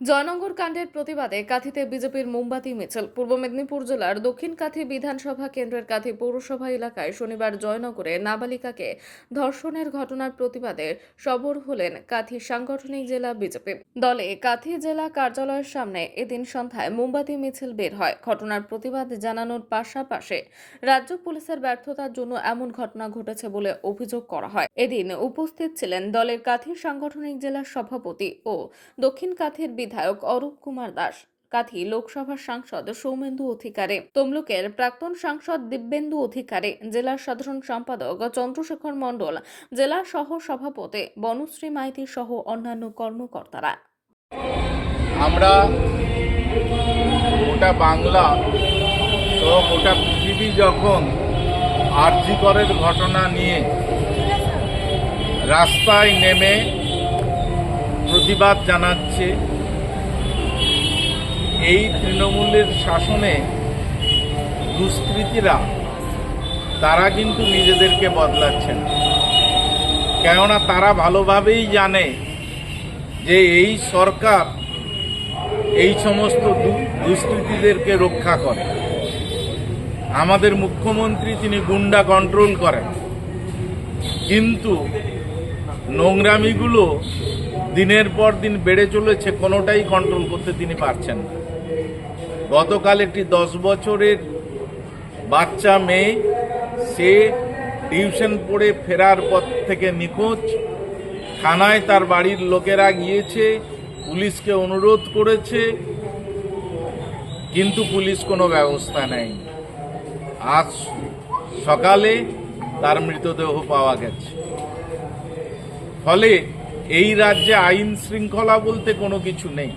জয়নগর কাণ্ডের প্রতিবাদে কাঁথিতে বিজেপির মোমবাতি, মিছিল। পূর্ব মেদিনীপুর জেলার দক্ষিণ কাথি বিধানসভা কেন্দ্রের কাথি পৌরসভা এলাকায় শনিবার জয়নগরে নাবালিকাকে ধর্ষণের ঘটনার প্রতিবাদে সবর হলেন কাথি সাংগঠনিক জেলা বিজেপি। দলে কাথি জেলা কার্যালয়ের সামনে এদিন সন্ধ্যায় মোমবাতি, মিছিল বের হয়। ঘটনার প্রতিবাদ জানানোর পাশাপাশি রাজ্য পুলিশের ব্যর্থতার জন্য এমন ঘটনা ঘটেছে বলে অভিযোগ করা হয়। এদিন উপস্থিত ছিলেন দলের কাথি সাংগঠনিক জেলার সভাপতি ও দক্ষিণ কাথির বিধায়ক অরূপ কুমার দাস, কাথি লোকসভার সাংসদ সৌমেন্দু অধিকারে, তমলুকের প্রাক্তন সাংসদ দিব্যেন্দু অধিকারে, জেলার সাধারণ সম্পাদক চন্দ্রশেখর মণ্ডল, জেলা সহ সভাপতি বনশ্রী মাইতি সহ অন্যান্য কর্মকর্তারা। আমরা গোটা বাংলা ও গোটা পৃথিবী যখন আর্যিকরের ঘটনা নিয়ে রাস্তায় নেমে প্রতিবাদ জানাচ্ছে এই তৃণমূলের শাসনে দুষ্কৃতীরা, তারা কিন্তু নিজেদেরকে বদলাচ্ছেন। কেননা তারা ভালোভাবেই জানে যে এই সরকার এই সমস্ত দুষ্কৃতীদেরকে রক্ষা করে। আমাদের মুখ্যমন্ত্রী তিনি গুন্ডা কন্ট্রোল করেন। কিন্তু নোংরামিগুলো দিনের পর দিন বেড়ে চলেছে, কোনোটাই কন্ট্রোল করতে তিনি পারছেন না। গতকাল একটি দশ বছরের বাচ্চা মেয়ে, সে টিউশন পড়ে ফেরার পথ থেকে নিখোঁজ। থানায় তার বাড়ির লোকেরা গিয়েছে, পুলিশকে অনুরোধ করেছে, কিন্তু পুলিশ কোনো ব্যবস্থা নেয়নি। আজ সকালে তার মৃতদেহ পাওয়া গেছে। ফলে এই রাজ্যে আইন শৃঙ্খলা বলতে কোনো কিছু নেই।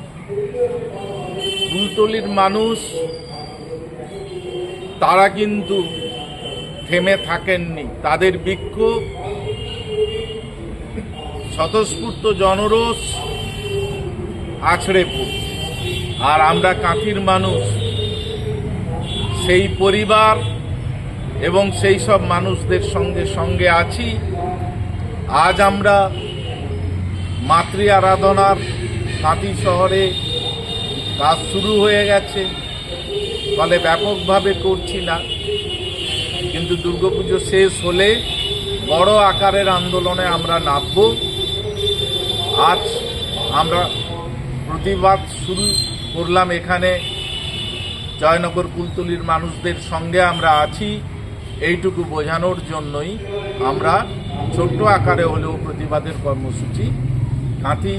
কুলতলির মানুষ, তারা কিন্তু থেমে থাকেননি। তাদের বিক্ষোভ স্বতঃস্ফূর্ত জনরোষ আছড়ে পড়ছে। আর আমরা কাঁথির মানুষ, সেই পরিবার এবং সেই সব মানুষদের সঙ্গে সঙ্গে আছি। আজ আমরা মাতৃ আরাধনার কাঁথি শহরে কাজ শুরু হয়ে গেছে। ফলে ব্যাপকভাবে করছি না। কিন্তু দুর্গাপুজো শেষ হলে বড় আকারের আন্দোলনে আমরা নামব। আজ আমরা প্রতিবাদ শুরু করলাম এখানে জয়নগর কুলতলির মানুষদের সঙ্গে আমরা আছি। এইটুকু বোঝানোর জন্যই আমরা ছোট্ট আকারে হলেও প্রতিবাদের কর্মসূচি। কাঁথি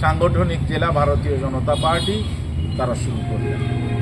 সাংগঠনিক জেলা ভারতীয় জনতা পার্টি তারা শুরু করলেন।